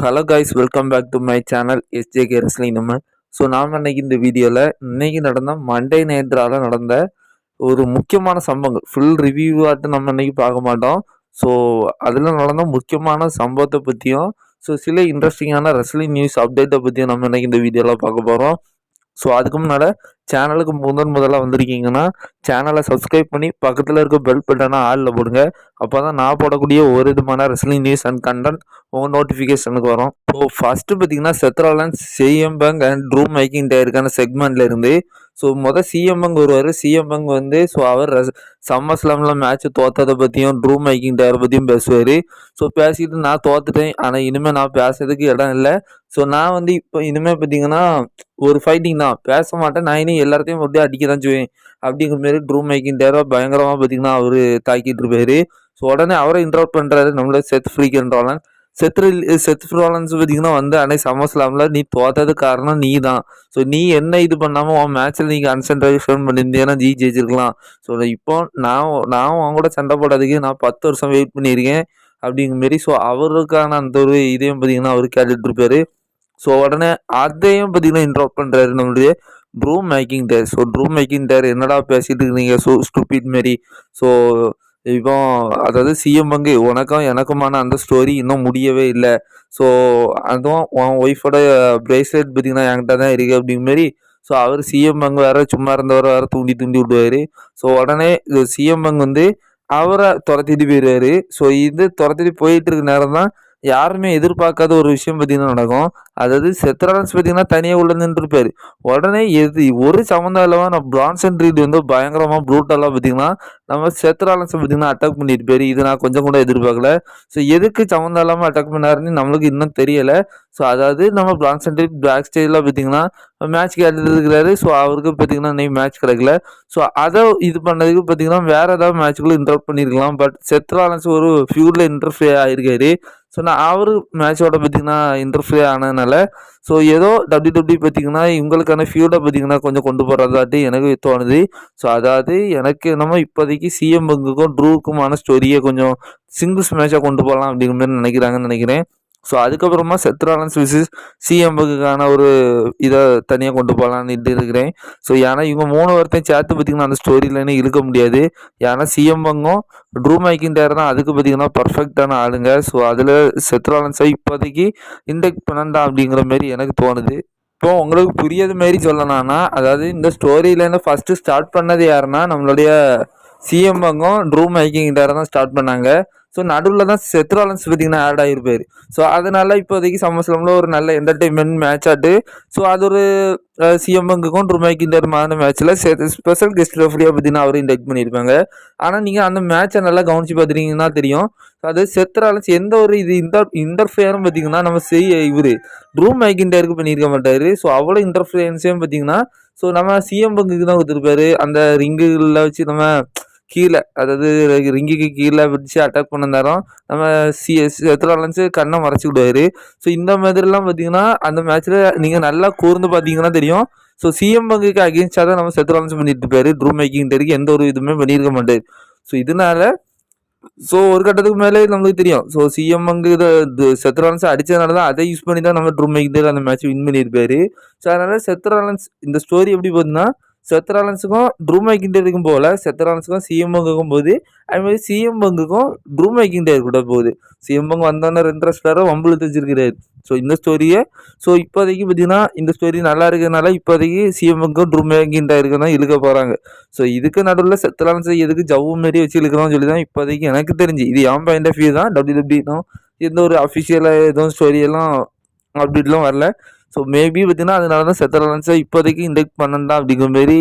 Hello guys welcome back to my channel SJK wrestling நம்ம so நாம் இன்னைக்கு இந்த வீடியோவில் இன்னைக்கு நடந்த மண்டே நேற்றால் நடந்த ஒரு முக்கியமான சம்பவங்கள். ஃபுல் ரிவ்யூவாட்டு நம்ம இன்றைக்கி பார்க்க மாட்டோம். ஸோ அதில் நடந்த முக்கியமான சம்பவத்தை பற்றியும் ஸோ சில இன்ட்ரெஸ்டிங்கான ரெஸ்லிங் நியூஸ் அப்டேட்டை பற்றியும் நம்ம இன்னைக்கு இந்த வீடியோவில் பார்க்க போகிறோம் ஸோ அதுக்கு முன்னால் சேனலுக்கு முதன் முதலாக வந்திருக்கீங்கன்னா சேனலை சப்ஸ்கிரைப் பண்ணி பக்கத்தில் இருக்க பெல் பட்டனை ஆளில் போடுங்க. அப்போ தான் நான் போடக்கூடிய ஒரு விதமான ரெஸ்லிங் நியூஸ் அண்ட் கண்டென்ட் உங்கள் நோட்டிஃபிகேஷனுக்கு வரும். ஸோ ஃபஸ்ட்டு பார்த்தீங்கன்னா Seth Rollins CM Punk and Drew making டயருக்கான செக்மெண்ட்லேருந்து ஸோ மொதல் சிஎம்எங் வருவார். சிஎம்எங் வந்து ஸோ அவர் சம்மர் ஸ்லாமில் மேட்ச் தோத்ததை பற்றியும் ட்ரூ மேக்கிங் டயரை பற்றியும் பேசுவார். ஸோ பேசிட்டு நான் தோத்துட்டேன். ஆனால் இனிமேல் நான் பேசுறதுக்கு இடம் இல்லை. ஸோ நான் வந்து இப்போ இனிமேல் பார்த்தீங்கன்னா ஒரு ஃபைட்டிங் தான். பேச மாட்டேன். நான் இனி எல்லாத்தையும் அப்படியே அடிக்க தான் செய்வேன். அப்படிங்கிற மாரி ட்ரூ மேக்கிங் டேரோ பயங்கரமாக பார்த்தீங்கன்னா அவர் தாக்கிட்டு இருப்பார். ஸோ உடனே அவரை இன்ட்ரோட் பண்ணுறாரு நம்மள செத் ஃப்ரீக்ன்றாலன் செத்ரு செத் பார்த்தீங்கன்னா வந்து அன்னைக்கு சமஸ்லாமில் நீ தோத்தது காரணம் நீ தான். ஸோ நீ என்ன இது பண்ணாமல் உன் மேட்ச்சில் நீ கன்சன்ட்ரேஷன் பண்ணியிருந்தீங்கன்னா ஜி ஜெயிச்சிருக்கலாம். ஸோ இப்போ நான் நான் அவங்க கூட சண்டை போடாததுக்கு நான் பத்து வருஷம் வெயிட் பண்ணியிருக்கேன் அப்படிங்கிற மாரி. ஸோ அவருக்கான அந்த ஒரு இதையும் பார்த்தீங்கன்னா அவர் கேட்டுட்டு இருப்பாரு. ஸோ உடனே அதையும் பார்த்தீங்கன்னா இன்ட்ரோப் பண்ணுறாரு நம்மளுடைய Drew McIntyre so Drew McIntyre என்னடா பேசிட்டு இருக்கீங்க? ஸோ ஸ்டூபிட் மாரி. ஸோ இப்போ அதாவது சிஎம் பங்கு உனக்கும் எனக்குமான அந்த ஸ்டோரி இன்னும் முடியவே இல்லை. ஸோ அதுவும் உன் ஒய்ஃபோட பிரேஸ்லெட் பார்த்தீங்கன்னா என்கிட்ட தான் இருக்குது அப்படிங்கிற மாரி ஸோ அவர் சிஎம் பங்கு வேற சும்மா இருந்தவர் வேற தூண்டி தூண்டி விடுவார். ஸோ உடனே சிஎம் பங்கு வந்து அவரை துரத்திட்டு போயிடுவார். ஸோ இது துரத்திட்டு போயிட்டு இருக்க நேரம் தான் யாருமே எதிர்பார்க்காத ஒரு விஷயம் பார்த்தீங்கன்னா நடக்கும். அதாவது செத்ராலன்ஸ் பார்த்தீங்கன்னா தனியாக உள்ள நின்றுருப்பார். உடனே எது ஒரு சம்மந்தம் இல்லாமல் நான் பிரான்சன் ரீட் வந்து பயங்கரமாக ப்ரூட்டலாக பார்த்தீங்கன்னா நம்ம செத்ராலன்ஸை பார்த்தீங்கன்னா அட்டாக் பண்ணியிருப்பாரு இது நான் கொஞ்சம் கூட எதிர்பார்க்கல. ஸோ எதுக்கு சம்மந்தம் இல்லாமல் அட்டாக் பண்ணாருன்னு நம்மளுக்கு இன்னும் தெரியலை. ஸோ அதாவது நம்ம பிரான்சன் ரீட் பேக் ஸ்டேஜில் பார்த்தீங்கன்னா மேட்ச் கேட்டுருக்கிறாரு. ஸோ அவருக்கு பார்த்தீங்கன்னா இன்னைக்கு மேட்ச் கிடைக்கல. ஸோ அதை இது பண்ணதுக்கு பார்த்தீங்கன்னா வேறு ஏதாவது மேட்ச்சுக்குள்ளே இன்டர்வ் பண்ணியிருக்கலாம் பட் செத்ராலன்ஸ் ஒரு ஃபியூரில் இன்டர்ஃபியர் ஆயிருக்காரு. ஸோ நான் அவர் மேட்சோட பார்த்தீங்கன்னா இன்டர்ஃபியர் ஆனதுனால ஸோ ஏதோ டபிள்யூ டபிள்யூ பார்த்தீங்கன்னா இவங்களுக்கான ஃபியூடை பார்த்தீங்கன்னா கொஞ்சம் கொண்டு போகிறதாட்டி எனக்கு தோணுது. ஸோ அதாவது எனக்கு என்னமோ இப்போதைக்கு சிஎம் பங்குக்கும் ட்ரூக்குமான ஸ்டோரியை கொஞ்சம் சிங்கிள்ஸ் மேட்சாக கொண்டு போகலாம் அப்படிங்கிற மாதிரி நினைக்கிறாங்கன்னு நினைக்கிறேன். ஸோ அதுக்கப்புறமா செத்ராலன்ஸ் விசிஸ் சிஎம்புக்கான ஒரு இதை தனியாக கொண்டு போகலான்னு இருக்கிறேன். ஸோ ஏன்னா இவங்க மூணு வருத்தையும் சேர்த்து பார்த்திங்கன்னா அந்த ஸ்டோரியிலன்னு இழுக்க முடியாது. ஏன்னா சிஎம்பங்கும் ட்ரூ மேக்கிங் டேர் தான் அதுக்கு பார்த்திங்கன்னா பர்ஃபெக்டான ஆளுங்க. ஸோ அதில் செத்ராலன்ஸை இப்போதைக்கு இன்டெக்ட் பண்ணண்டா அப்படிங்கிற மாரி எனக்கு தோணுது. இப்போ உங்களுக்கு புரியாத மாரி சொல்லணும்னா அதாவது இந்த ஸ்டோரியிலேருந்து ஃபஸ்ட்டு ஸ்டார்ட் பண்ணது யாருன்னா நம்மளுடைய சிஎம்பங்கும் ட்ரூ மேக்கிங் டயர் தான் ஸ்டார்ட் பண்ணாங்க. ஸோ நடுவில் தான் செத்ராலன்ஸ் பார்த்தீங்கன்னா ஆட் ஆகிருப்பாரு ஸோ அதனால இப்போதைக்கு சம்மர்ஸ்லாமில் ஒரு நல்ல என்டர்டெயின்மெண்ட் மேட்ச் ஆட்டு ஸோ அது ஒரு சிஎம்எங்குக்கும் ருமைக்கு இந்த மாதிரி மேட்ச்சில் ஸ்பெஷல் கெஸ்ட் ரெஃபரியாக பார்த்தீங்கன்னா அவர் இன்டெக்ட் பண்ணியிருப்பாங்க ஆனால் நீங்கள் அந்த மேட்சை நல்லா கவனித்து பார்த்துட்டீங்கன்னா தெரியும். அது செத்ராலன்ஸ் எந்த ஒரு இது இந்த இன்டர்ஃபியரும் பார்த்தீங்கன்னா நம்ம செய்ய இவர் ட்ரூம் மேக்கிண்டருக்கு பண்ணியிருக்க மாட்டார். ஸோ அவ்வளோ இன்டர்ஃபியன்ஸையும் பார்த்தீங்கன்னா ஸோ நம்ம சிஎம் பங்குக்கு தான் கொடுத்துருப்பாரு. அந்த ரிங்குகளில் வச்சு நம்ம கீழே அதாவது ரிங்கிக்கு கீழே பிடிச்சி அட்டாக் பண்ண நேரம் நம்ம சி செத்ராலன்ஸு கண்ணை மறைச்சி விடுவார். ஸோ இந்த மாதிரிலாம் பார்த்தீங்கன்னா அந்த மேட்ச்சில் நீங்கள் நல்லா கூர்ந்து பார்த்தீங்கன்னா தெரியும். ஸோ சிஎம் பங்குக்கு அகேன்ஸ்டாக தான் நம்ம செத்ராலன்ஸ் பண்ணிட்டு இருப்பார். ட்ரூ மேக்கிங் டெருக்கு எந்த ஒரு இதுவுமே பண்ணியிருக்க மாட்டார். ஸோ இதனால ஸோ ஒரு கட்டத்துக்கு மேலே நம்மளுக்கு தெரியும். ஸோ சிஎம் அங்கு செத்ராலன்ஸ் அடித்ததுனால தான் அதை யூஸ் பண்ணி தான் நம்ம ட்ரூ மேக்கிங் அந்த மேட்ச் வின் பண்ணியிருப்பாரு. ஸோ அதனால் செத்ராலன்ஸ் இந்த ஸ்டோரி எப்படி பார்த்தீங்கன்னா செத்ராலன்ஸுக்கும் ட்ரூம் மேக்கிங் போகல செத்ராலன்ஸுக்கும் சிஎம் பங்குக்கும் போகுது அதுமாதிரி சிஎம் பங்குக்கும் ட்ரூம் மேக்கிங் கூட போகுது. சிஎம் பங்கு வந்தோன்னே ரெண்டு ரெஸ்டாரோ வம்புல தெரிஞ்சிருக்கிறாரு ஸோ இந்த ஸ்டோரியை ஸோ இப்போதைக்கு பார்த்தீங்கன்னா இந்த ஸ்டோரி நல்லா இருக்கிறதுனால இப்போதைக்கு சிஎம் பங்கும் ட்ரூம் மேக்கிங் தான் இழுக்க போகிறாங்க ஸோ இதுக்கு நடுவில் செத்ராலன்ஸை எதுக்கு ஜவ்வு மாரி வச்சு இழுக்கிறோம்னு சொல்லி தான் இப்போதைக்கு எனக்கு தெரிஞ்சு. இது என் பாயிண்ட் ஆஃப் வியூ தான். டபிள்யூ எந்த ஒரு அஃபிஷியலாக எதுவும் ஸ்டோரியெல்லாம் அப்டேட்லாம் வரல. ஸோ மேபி பார்த்தீங்கன்னா அதனால தான் செத்தரலன்ஸை இப்போதைக்கு இண்டெக்ட் பண்ணண்டா அப்படிங்கிற மாரி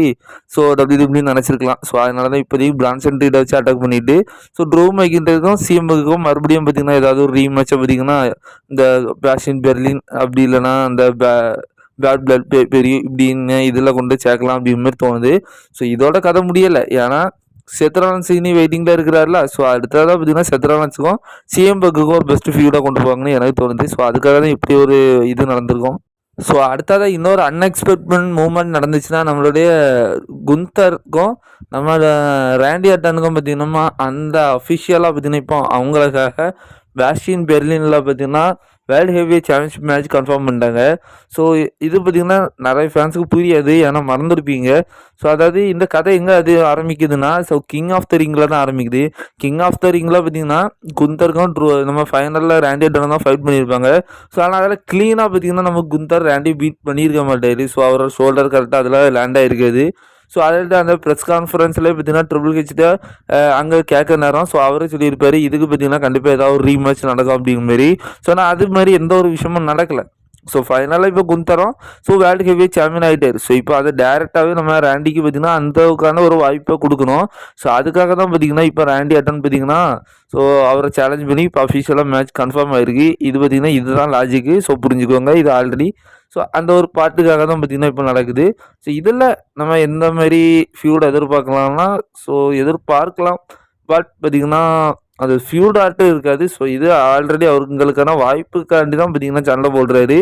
ஸோ டபிள்யூ டபிள்யூ நினச்சிருக்கலாம். ஸோ அதனால தான் இப்போதைக்கு பிரான்சன் ட்ரீடை வச்சு அட்டாக் பண்ணிவிட்டு ஸோ ட்ரோ மேக்கின்றதுக்கும் சிஎம்முக்கும் மறுபடியும் பார்த்திங்கன்னா ஏதாவது ஒரு ரீமேட்சை பார்த்தீங்கன்னா இந்த பேஷன் பெர்லின் அப்படி இல்லைன்னா அந்த பே பேட் பிளட் பெரிய இப்படின்னு இதில் கொண்டு சேர்க்கலாம் அப்படிங்கிற மாதிரி தோணுது. ஸோ இதோட கதை முடியலை. ஏன்னா செத்ராலன்ஸ் இனி வெயிட்டிங்கில் இருக்கிறாருல. ஸோ அடுத்ததாக பார்த்தீங்கன்னா செத்ராலன்ஸுக்கும் சிஎம் பக்குக்கும் ஒரு பெஸ்ட் ஃபியூடாக கொண்டு போவாங்கன்னு எனக்கு தோணுது. ஸோ அதுக்காக தான் இப்படி ஒரு இது நடந்திருக்கும். ஸோ அடுத்ததாக இன்னொரு அன்எக்ஸ்பெக்ட்மெண்ட் மூமெண்ட் நடந்துச்சுன்னா நம்மளுடைய குந்தருக்கும் நம்ம ரேண்டி அட்டனுக்கும் பார்த்திங்கன்னா அந்த அஃபிஷியலாக பார்த்தீங்கன்னா இப்போ அவங்களுக்காக பேஸ்டின் பெர்லினில் பார்த்தீங்கன்னா world heavy championship match confirm பண்ணிட்டாங்க. ஸோ இது பார்த்தீங்கன்னா நிறைய ஃபேன்ஸுக்கு புரியாது. ஏன்னா மறந்துருப்பீங்க. ஸோ அதாவது இந்த கதை எங்கே அது ஆரம்பிக்குதுன்னா ஸோ கிங் ஆஃப் த ரிங்கில் தான் ஆரம்பிக்குது. கிங் ஆஃப் த ரிங்கில் பார்த்திங்கன்னா குந்தருக்கும் ட்ரூ நம்ம ஃபைனலில் ரேண்டி அட்டன் தான் ஃபைட் பண்ணியிருப்பாங்க. ஸோ ஆனால் அதில் க்ளீனாக பார்த்தீங்கன்னா நம்ம குந்தர் ரேண்டி பீட் பண்ணியிருக்க மாட்டார். ஸோ அவரோட ஷோல்டர் கரெக்டாக அதில் லேண்ட் ஆகிருக்காது ஸோ அதில் அந்த ப்ரெஸ் கான்ஃபரன்ஸில் பார்த்தீங்கன்னா ட்ரிபிள் ஹெச்ட்ட அங்கே கேட்க நேரம். ஸோ அவரே சொல்லியிருப்பார் இதுக்கு பார்த்தீங்கன்னா கண்டிப்பாக ஏதாவது ஒரு ரீமேட்ச் நடக்கும் அப்படிங்கிற மாதிரி. ஸோ ஆனால் அது மாதிரி எந்த ஒரு விஷயமும் நடக்கலை. ஸோ ஃபைனலாக இப்போ Gunther so world heavy champion ஆகிட்டார் ஸோ இப்போ அதை டேரெக்டாகவே நம்ம ரேண்டிக்கு பார்த்தீங்கன்னா அந்தவுக்கான ஒரு வாய்ப்பை கொடுக்கணும். ஸோ அதுக்காக தான் பார்த்தீங்கன்னா இப்போ ரேண்டி அட்டன் பார்த்தீங்கன்னா ஸோ அவரை சேலஞ்ச் பண்ணி இப்போ அஃபிஷியலாக மேட்ச் கன்ஃபார்ம் ஆயிருக்கு. இது பார்த்தீங்கன்னா இதுதான் லாஜிக்கு ஸோ புரிஞ்சுக்கோங்க இது ஆல்ரெடி ஸோ அந்த ஒரு பாட்டுக்காக தான் பார்த்தீங்கன்னா இப்போ நடக்குது. ஸோ இதில் நம்ம எந்த மாதிரி ஃபியூட் எதிர்பார்க்கலாம்னா ஸோ எதிர்பார்க்கலாம். பட் பார்த்திங்கன்னா அது ஃபியூட் ஆட்டும் இருக்காது. ஸோ இது ஆல்ரெடி அவருங்களுக்கான வாய்ப்புக்காண்டி தான் பார்த்தீங்கன்னா சண்டை போடுறாரு.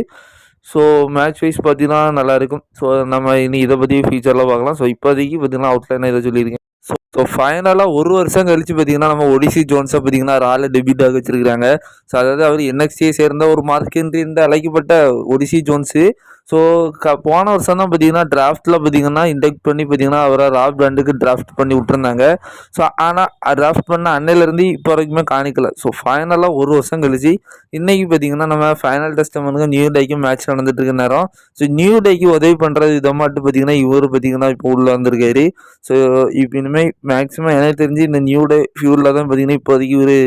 ஸோ மேட்ச் வைஸ் பார்த்தீங்கன்னா நல்லாயிருக்கும் ஸோ நம்ம இனி இதை பற்றி ஃபியூச்சரில் பார்க்கலாம். ஸோ இப்போதைக்கு பார்த்தீங்கன்னா அவுட்லைனாக இதை சொல்லியிருக்கேன். ஸோ ஸோ ஃபைனலாக ஒரு வருஷம் கழிச்சு பார்த்தீங்கன்னா நம்ம ஒடிசி ஜோன்ஸை பார்த்தீங்கன்னா ரால டெபியூட் ஆக வச்சுருக்காங்க ஸோ அதாவது அவர் என்எக்ஸ்டியை சேர்ந்த ஒரு மார்க்கின்றி இருந்து அழைக்கப்பட்ட ஒடிசி ஜோன்ஸு ஸோ க போன வருஷம் தான் பார்த்தீங்கன்னா டிராஃப்ட்டில் பார்த்தீங்கன்னா இன்டெக்ட் பண்ணி பார்த்தீங்கன்னா அவரை ராப் பிராண்டுக்கு டிராஃப்ட் பண்ணி விட்டுருந்தாங்க. ஸோ ஆனால் டிராஃப்ட் பண்ண அன்னையிலேருந்து இப்போ வரைக்குமே காணிக்கல. ஸோ ஃபைனலாக ஒரு வருஷம் கழிச்சு இன்றைக்கி பார்த்தீங்கன்னா நம்ம ஃபைனல் டெஸ்ட் பண்ணுங்க நியூ டேக்கு மேட்ச் நடந்துட்டு இருக்க நேரம். ஸோ நியூ டேக்கு உதவி பண்ணுறது விதமாட்டு பார்த்தீங்கன்னா இவர் பார்த்தீங்கன்னா இப்போ உள்ளே வந்திருக்காரு. ஸோ இப்போ இனிமேல் மேக்ஸிமம் எனக்கு தெரிஞ்சு இந்த நியூ டே ஃபியூரில் தான் பார்த்தீங்கன்னா இப்போதைக்கு இவர்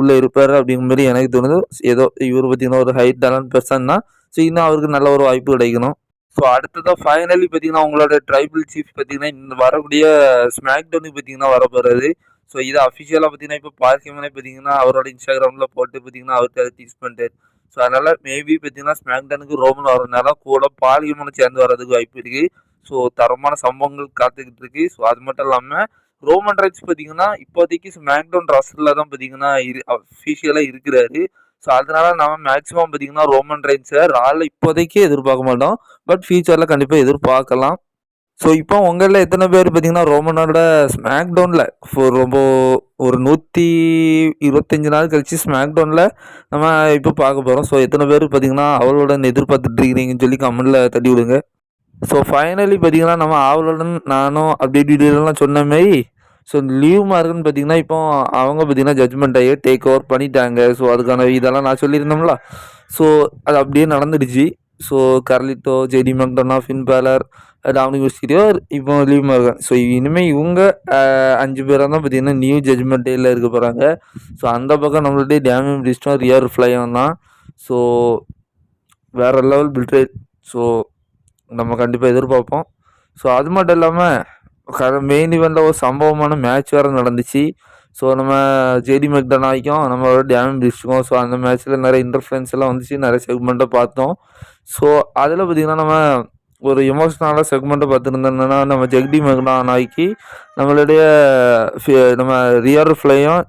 உள்ளே இருப்பார் அப்படிங்கிற மாதிரி எனக்கு தோணுது. ஏதோ இவர் பார்த்தீங்கன்னா ஒரு ஹைட் டேலண்ட் பர்சன் தான். ஸோ இன்னும் அவருக்கு நல்ல ஒரு வாய்ப்பு கிடைக்கணும். ஸோ அடுத்ததாக ஃபைனலி பார்த்தீங்கன்னா அவங்களோட ட்ரைபிள் சீஃப் பார்த்தீங்கன்னா இந்த வரக்கூடிய ஸ்மாக் டவுனுக்கு பார்த்தீங்கன்னா வர போகிறது ஸோ இதை அஃபிஷியலாக பார்த்தீங்கன்னா இப்போ பார்க்கிமனே பார்த்தீங்கன்னா அவரோட இன்ஸ்டாகிராமில் போட்டு பார்த்தீங்கன்னா அவருக்கு அதை டீஸ் பண்ணிட்டார். ஸோ அதனால் மேபி பார்த்தீங்கன்னா ஸ்மாக் டவுனுக்கு ரோமன் வரதுனால கூட பாலியமனை சேர்ந்து வர்றதுக்கு வாய்ப்பு இருக்குது ஸோ தரமான சம்பவங்கள் காத்துக்கிட்டு இருக்கு. ஸோ அது மட்டும் இல்லாமல் ரோமன் ரைட்ஸ் பார்த்தீங்கன்னா இப்போதைக்கு ஸ்மாக்டவுன் ரசலில் தான் பார்த்தீங்கன்னா இரு அஃபிஷியலாக இருக்கிறாரு. ஸோ அதனால நம்ம மேக்ஸிமம் பார்த்தீங்கன்னா ரோமன் ரைன்ஸை ராலில் இப்போதைக்கு எதிர்பார்க்க மாட்டோம். பட் ஃபியூச்சரில் கண்டிப்பாக எதிர்பார்க்கலாம். ஸோ இப்போ உங்களில் எத்தனை பேர் பார்த்தீங்கன்னா ரோமனோட ஸ்மாக் டவுனில் ரொம்ப ஒரு நூற்றி இருபத்தஞ்சி நாள் கழிச்சு ஸ்மாக் டவுனில் நம்ம இப்போ பார்க்க போகிறோம் ஸோ எத்தனை பேர் பார்த்தீங்கன்னா அவளோட எதிர்பார்த்துட்டு இருக்கிறீங்கன்னு சொல்லி கமெண்டில் தட்டி விடுங்க. ஸோ ஃபைனலி பார்த்தீங்கன்னா நம்ம ஆவலுடன் நானும் அப்படி டீட்டெயிலாம் சொன்ன மாதிரி ஸோ லீவ் மார்க்குன்னு பார்த்தீங்கன்னா இப்போ அவங்க பார்த்தீங்கன்னா ஜட்மெண்ட் ஆகி டேக் ஓவர் பண்ணிட்டாங்க. ஸோ அதுக்கான இதெல்லாம் நான் சொல்லியிருந்தோம்ல. ஸோ அது அப்படியே நடந்துடுச்சு. So Carlito JD McDonagh Finn Balor Dominik Mysterio இப்போ லீவ் மார்க்கன் ஸோ இனிமேல் இவங்க அஞ்சு பேராக தான் பார்த்தீங்கன்னா நியூ ஜட்மெண்ட் டேயில் இருக்க போகிறாங்க ஸோ அந்த பக்கம் நம்மளுடைய டேமியம் பிடிச்சிட்டோம் ரியர் ஃப்ளையும் தான். ஸோ வேறு லெவல் பில்ட்ரேட் ஸோ நம்ம கண்டிப்பாக எதிர்பார்ப்போம். ஸோ அது மட்டும் இல்லாமல் க மெயின் இவெண்ட்டில் ஒரு சம்பவமான மேட்ச் வேறு நடந்துச்சு. ஸோ நம்ம ஜேடி மெக்டனாய்க்கும் நம்மளோட டேமேஜ் பிடிச்சிக்கோம் ஸோ அந்த மேட்ச்சில் நிறைய இன்டர்ஃபரன்ஸ் எல்லாம் வந்துச்சு. நிறைய செக்மெண்ட்டை பார்த்தோம். ஸோ அதில் பார்த்திங்கன்னா நம்ம ஒரு எமோஷ்னலாக செக்மெண்ட்டை பார்த்துருந்தோம்னா நம்ம ஜெக்டி ஜெகடி மெக்டானாய்க்கு நம்மளுடைய நம்ம ரியர் ஃப்ளையும்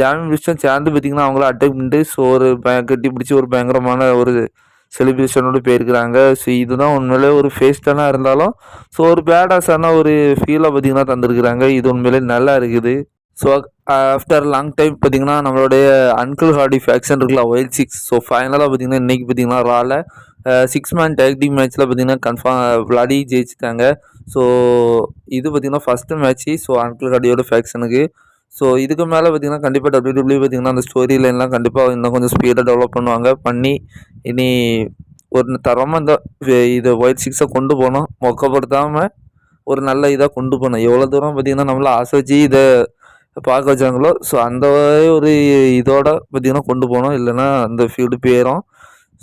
டேமேஜ் பிடிச்சும் சேர்ந்து பார்த்திங்கன்னா அவங்கள அட்டாக் பண்ணிட்டு ஸோ ஒரு கட்டி பிடிச்சி ஒரு பயங்கரமான ஒரு செலிப்ரேஷனோடு போயிருக்கிறாங்க. ஸோ இதுதான் உண்மையிலே ஒரு ஃபேஸ்டனாக இருந்தாலும் ஸோ ஒரு பேடாஸான ஒரு ஃபீலை பார்த்திங்கன்னா தந்திருக்கிறாங்க. இது உண்மையிலே நல்லா இருக்குது. ஸோ ஆஃப்டர் லாங் டைம் பார்த்திங்கன்னா நம்மளுடைய அன்கிள் ஹார்டி ஃபேக்ஷன் இருக்குல்ல ஒயில் சிக்ஸ் ஸோ ஃபைனலாக பார்த்திங்கன்னா இன்றைக்கி பார்த்திங்கன்னா ரால சிக்ஸ் மேன் டேக்டிங் மேட்ச்சில் பார்த்திங்கன்னா கன்ஃபார்ம் விளாடி ஜெயிச்சிட்டாங்க. ஸோ இது பார்த்திங்கன்னா ஃபஸ்ட்டு மேட்ச்சு ஸோ அன்கிள் ஹார்டியோட ஃபேக்ஷனுக்கு ஸோ இதுக்கு மேலே பார்த்திங்கன்னா கண்டிப்பாக டபிள்யூ டபிள்யூ பார்த்திங்கன்னா அந்த ஸ்டோரி லைன்லாம் கண்டிப்பாக இன்னும் கொஞ்சம் ஸ்பீடாக டெவலப் பண்ணுவாங்க. பண்ணி இனி ஒரு தரமாக இந்த இதை ஒயிட் சிக்ஸை கொண்டு போனோம் மொக்கப்படுத்தாமல் ஒரு நல்ல இதாக கொண்டு போனோம் எவ்வளோ தூரம் பார்த்திங்கன்னா நம்மள ஆசை வச்சு இதை பார்க்க வச்சாங்களோ ஸோ அந்த ஒரு இதோட பார்த்திங்கன்னா கொண்டு போனோம் இல்லைன்னா அந்த ஃபீல்டு போயிடும்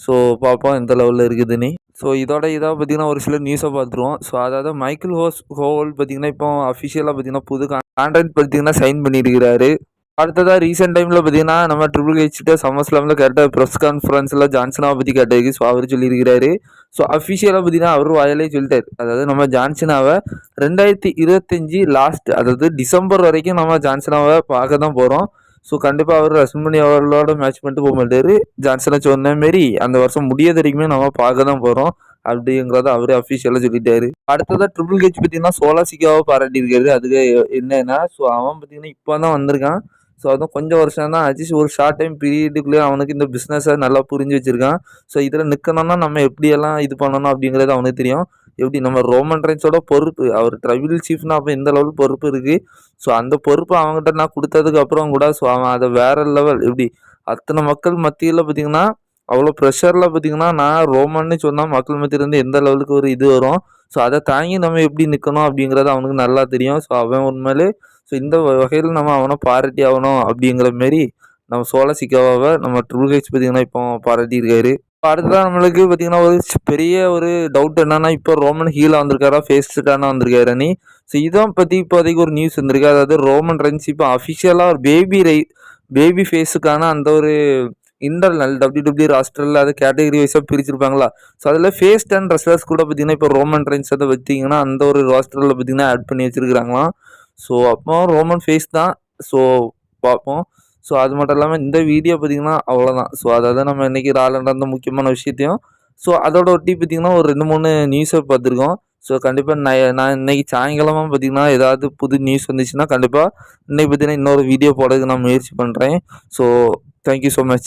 ஸோ பார்ப்போம் எந்த லெவலில் இருக்குதுன்னு ஸோ இதோட இதாக பார்த்திங்கன்னா ஒரு சில நியூஸை பார்த்துருவோம் ஸோ அதாவது மைக்கேல் ஹோஸ் ஹோல் பார்த்திங்கன்னா இப்போ அஃபிஷியலாக பார்த்திங்கன்னா புது கான்ட்ராக்ட் பார்த்திங்கன்னா சைன் பண்ணியிருக்கிறாரு அடுத்ததாக ரீசெண்ட் டைமில் பார்த்தீங்கன்னா நம்ம ட்ரிபிள் ஹெச்கிட்ட சம்மர் ஸ்லாமில் கேட்ட ப்ரெஸ் கான்ஃபரன்ஸில் ஜான்சனாவை பற்றி கேட்டதுக்கு ஸோ அவர் சொல்லியிருக்கிறாரு. ஸோ அஃபிஷியலாக பார்த்தீங்கன்னா அவர் வாயிலே சொல்லிட்டார். அதாவது நம்ம ஜான்சனாவை ரெண்டாயிரத்தி இருபத்தஞ்சி லாஸ்ட் அதாவது டிசம்பர் வரைக்கும் நம்ம ஜான்சனாவை பார்க்க தான் போகிறோம் ஸோ கண்டிப்பாக அவர் ரஷ்மணி அவர்களோட மேட்ச் பண்ணிட்டு போக மாட்டார். ஜான்சனை சொன்ன மாரி அந்த வருஷம் முடியாத வரைக்குமே நம்ம பார்க்க தான் போகிறோம் அப்படிங்கிறத அவரே அஃபிஷியலாக சொல்லிட்டாரு. அடுத்ததாக ட்ரிபிள் கேச் பார்த்தீங்கன்னா சோலா சிக்காவை பாராட்டியிருக்காரு. அதுக்கு என்னன்னா ஸோ அவன் பார்த்தீங்கன்னா இப்போ தான் வந்திருக்கான். ஸோ அதுவும் கொஞ்சம் வருஷம் தான் ஆச்சு ஒரு ஷார்ட் டைம் பீரியடுக்குள்ளேயே அவனுக்கு இந்த பிஸ்னஸை நல்லா புரிஞ்சு வச்சுருக்கான். ஸோ இதில் நிற்கணும்னா நம்ம எப்படியெல்லாம் இது பண்ணணும் அப்படிங்கிறது அவனுக்கு தெரியும். எப்படி நம்ம ரோமன் ரைன்ஸோட பொறுப்பு அவர் ட்ரைபிள் சீஃப்னா அப்போ எந்த லெவல் பொறுப்பு இருக்குது ஸோ அந்த பொறுப்பு அவங்ககிட்ட நான் கொடுத்ததுக்கு அப்புறம் கூட ஸோ அவன் அதை வேற லெவல் எப்படி அத்தனை மக்கள் மத்தியில் பார்த்தீங்கன்னா அவ்வளோ ப்ரெஷரில் பார்த்தீங்கன்னா நான் ரோமன்னு சொன்னால் மக்கள் மத்தியிலேருந்து எந்த லெவலுக்கு ஒரு இது வரும். ஸோ அதை தாங்கி நம்ம எப்படி நிற்கணும் அப்படிங்கிறது அவனுக்கு நல்லா தெரியும். ஸோ அவன் உண்மையிலே ஸோ இந்த வகையில் நம்ம அவனை பாராட்டி ஆகணும் அப்படிங்கிற மாரி நம்ம சோழ சிக்காவை நம்ம ட்ரூ ஹெச் பார்த்தீங்கன்னா இப்போ பாராட்டியிருக்காரு. அடுத்ததான் நம்மளுக்கு பார்த்தீங்கன்னா ஒரு பெரிய ஒரு டவுட் என்னன்னா இப்போ ரோமன் ஹீலாக வந்திருக்காரா? ஃபேஸ்டானா வந்திருக்காரு நீ ஸோ இதான் பற்றி இப்போதைக்கு ஒரு நியூஸ் வந்திருக்கு. அதாவது ரோமன் ரென்ஸ் இப்போ அஃபிஷியலாக ஒரு பேபி ரை பேபி ஃபேஸுக்கான அந்த ஒரு இன்டர்னல் டபிள்யூ டபிள்யூ ராஸ்டரில் அது கேட்டகரி வைஸாக பிரிச்சிருப்பாங்களா? ஸோ அதில் ஃபேஸ் அண்ட் ரெஸ்லர்ஸ் கூட பார்த்தீங்கன்னா இப்போ ரோமன் ரென்ஸ் அதை பார்த்தீங்கன்னா அந்த ஒரு ராஸ்டரில் பார்த்தீங்கன்னா ஆட் பண்ணி வச்சுருக்காங்களாம் ஸோ அப்போ ரோமன் ஃபேஸ் தான். ஸோ பார்ப்போம் ஸோ அது மட்டும் இல்லாமல் இந்த வீடியோ பார்த்தீங்கன்னா அவ்வளோதான் ஸோ அதாவது நம்ம இன்றைக்கி ரால நடந்த முக்கியமான விஷயத்தையும் ஸோ அதோட ஒட்டி பார்த்திங்கன்னா ஒரு ரெண்டு மூணு நியூஸை பார்த்துருக்கோம் ஸோ கண்டிப்பாக நான் நான் இன்னைக்கு சாயங்காலமாக பார்த்தீங்கன்னா ஏதாவது புது நியூஸ் வந்துச்சுன்னா கண்டிப்பாக இன்றைக்கி பார்த்தீங்கன்னா இன்னொரு வீடியோ போடுறதுக்கு நான் முயற்சி பண்ணுறேன் ஸோ தேங்க்யூ ஸோ மச்